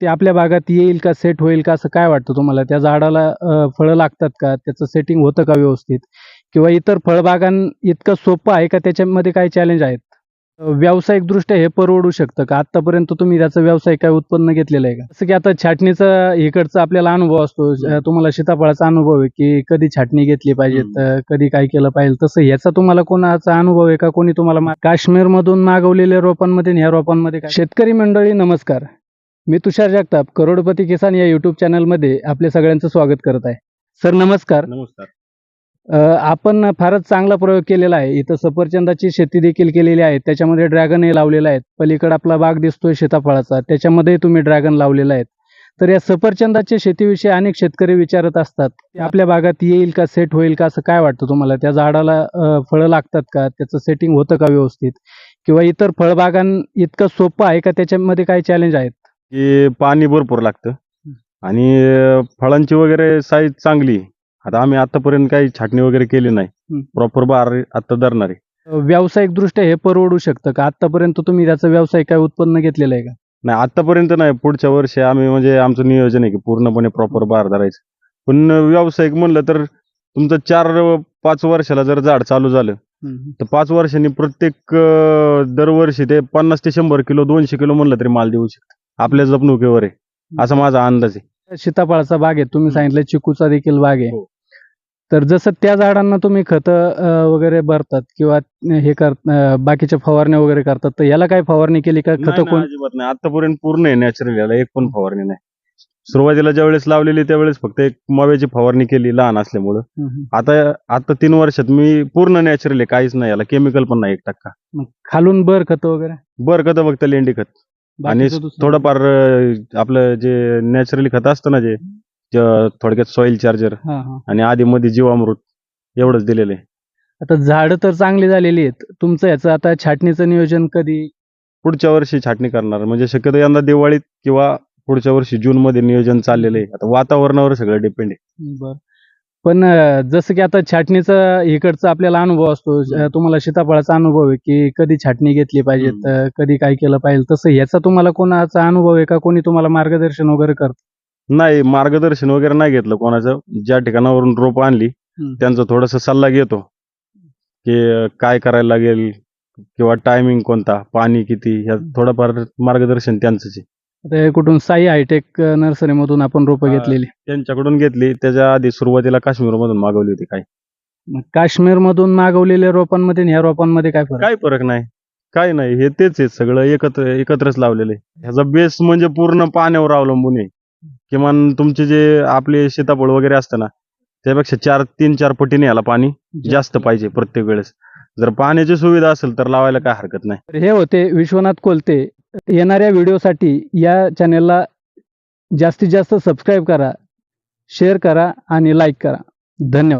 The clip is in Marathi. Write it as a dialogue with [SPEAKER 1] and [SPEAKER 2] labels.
[SPEAKER 1] ते आपल्या बागात येईल का सेट होईल का असं काय वाटतं तुम्हाला? त्या झाडाला फळं लागतात का? त्याचं सेटिंग होतं का व्यवस्थित? किंवा इतर फळबागां इतकं सोपं आहे का? त्याच्यामध्ये काय चॅलेंज आहेत? व्यावसायिकदृष्ट्या हे परवडू शकतं का? आतापर्यंत तुम्ही त्याचं व्यावसायिक काय उत्पन्न घेतलेलं आहे का? जसं की आता छाटणीचा इकडचा आपल्याला अनुभव असतो. तुम्हाला सीताफळाचा अनुभव आहे की कधी छाटणी घेतली पाहिजे कधी काय केलं पाहिजे तसं ह्याचा तुम्हाला कोणाचा अनुभव आहे का? कोणी तुम्हाला काश्मीरमधून मागवलेल्या रोपांमध्ये ह्या रोपांमध्ये शेतकरी मंडळी नमस्कार. मी तुषार जगताप करोडपती किसान या युट्यूब चॅनलमध्ये आपले सगळ्यांचं स्वागत करत आहे. सर नमस्कार.
[SPEAKER 2] नमस्कार.
[SPEAKER 1] अ, आपण फारच चांगला प्रयोग केलेला आहे. इथं सफरचंदाची शेती देखील केलेली आहे. त्याच्यामध्ये ड्रॅगनही लावलेला आहे पलीकडे आपला बाग दिसतोय सीताफळाचा. त्याच्यामध्ये तुम्ही ड्रॅगन लावलेला आहे तर या सफरचंदाच्या शेतीविषयी अनेक शेतकरी विचारत असतात ते आपल्या बागात येईल का सेट होईल का असं काय वाटतं तुम्हाला? त्या झाडाला अ, फळं लागतात का? त्याचं सेटिंग होतं का व्यवस्थित? किंवा इतर फळबागां इतकं सोपं आहे का? त्याच्यामध्ये काय चॅलेंज आहेत?
[SPEAKER 2] की पाणी भरपूर लागतं. आणि फळांची वगैरे साईज चांगली आहे. आता आम्ही आतापर्यंत काही छाटणी वगैरे केली नाही. प्रॉपर बार आता धरणार आहे.
[SPEAKER 1] व्यावसायिकदृष्ट्या हे परवडू शकतं का? आतापर्यंत तुम्ही त्याचं व्यावसायिक काय उत्पन्न घेतलेलं आहे का?
[SPEAKER 2] नाही आतापर्यंत नाही. पुढच्या वर्षी आम्ही म्हणजे आमचं नियोजन आहे की पूर्णपणे प्रॉपर बार धरायचं. पण व्यावसायिक म्हणलं तर तुमचं चार पाच वर्षाला जर झाड चालू झालं तर पाच वर्षांनी प्रत्येक अं, दरवर्षी ते पन्नास ते शंभर किलो दोनशे किलो म्हणलं तरी माल देऊ शकतं. आपल्या जपणुकीवर आहे. असा माझा अंदाज आहे.
[SPEAKER 1] सीताफळाचा बाग आहे. तुम्ही सांगितलं चिकूचा देखील बाग आहे.
[SPEAKER 2] हो.
[SPEAKER 1] तर जसं त्या झाडांना तुम्ही खतं वगैरे भरतात किंवा हे कर अं, बाकीच्या फवारण्या वगैरे करतात तर याला काय फवारणी केली का?
[SPEAKER 2] नाही,
[SPEAKER 1] खतं
[SPEAKER 2] नाही,
[SPEAKER 1] कोण
[SPEAKER 2] अजिबात नाही. आतापर्यंत पूर्ण आहे नॅचरल याला. एक पण फवारणी नाही. सुरुवातीला ज्यावेळेस लावलेली त्यावेळेस फक्त एक मव्याची फवारणी केली लहान असल्यामुळं.
[SPEAKER 1] हम्म.
[SPEAKER 2] आता आता तीन वर्षात मी पूर्ण नॅचरल आहे. काहीच नाही याला. केमिकल पण नाही एक टक्का.
[SPEAKER 1] खालून बर खतं वगैरे?
[SPEAKER 2] बरं खत फक्त लेंडी खत. आणि
[SPEAKER 1] बाकीचं दुसरं?
[SPEAKER 2] थोडंफार अं, आपलं जे नॅचरली खत असतं ना जे जे थोडक्यात सॉइल चार्जर
[SPEAKER 1] हा, हा.
[SPEAKER 2] आणि आधी मध्ये जीवामृत एवढंच दिलेलं आहे.
[SPEAKER 1] आता झाडं तर चांगली झालेली आहेत. तुमचं याचं आता छाटणीचं नियोजन कधी?
[SPEAKER 2] पुढच्या वर्षी छाटणी करणार. म्हणजे शक्यतो यंदा दिवाळीत किंवा पुढच्या वर्षी जून मध्ये नियोजन चाललेलं आहे. आता वातावरणावर सगळं डिपेंड आहे.
[SPEAKER 1] बर. पण जसं की आता छाटणीचा इकडचा आपल्याला अनुभव असतो. अं, तुम्हाला सीताफळाचा अनुभव आहे की कधी छाटणी घेतली पाहिजे कधी काय केलं पाहिजे तसं ह्याचा तुम्हाला कोणाचा अनुभव आहे का? कोणी तुम्हाला मार्गदर्शन वगैरे करतं?
[SPEAKER 2] नाही मार्गदर्शन वगैरे नाही घेतलं कोणाचं. ज्या ठिकाणावरून रोप आणली. त्यांचा थोडासा सल्ला घेतो. की काय करायला लागेल किंवा टायमिंग कोणता पाणी किती ह्या थोडंफार मार्गदर्शन त्यांचंच आहे.
[SPEAKER 1] आता हे कुठून साई हायटेक नर्सरी मधून आपण रोपं
[SPEAKER 2] हा.
[SPEAKER 1] घेतलेली.
[SPEAKER 2] त्यांच्याकडून घेतली. त्याच्या आधी सुरुवातीला काश्मीरमधून मागवली होती काय?
[SPEAKER 1] काश्मीर मधून मागवलेल्या रोपांमध्ये आणि ह्या रोपांमध्ये काय फरक?
[SPEAKER 2] काय फरक नाही. काय नाही. हे तेच आहे. सगळं एकत्र एकत्रच लावलेलं आहे. ह्याचा बेस म्हणजे पूर्ण पाण्यावर अवलंबून आहे. किमान तुमचे जे आपले सीताफळ वगैरे असतं ना त्यापेक्षा चार तीन चार पटीने याला पाणी जास्त पाहिजे प्रत्येक वेळेस. जर पाण्याची सुविधा असेल तर लावायला काय हरकत नाही.
[SPEAKER 1] तर हे होते विश्वनाथ कोलते. येणाऱ्या व्हिडिओसाठी या चॅनेलला जास्तीत जास्त सबस्क्राईब करा शेअर करा आणि लाईक करा. धन्यवाद.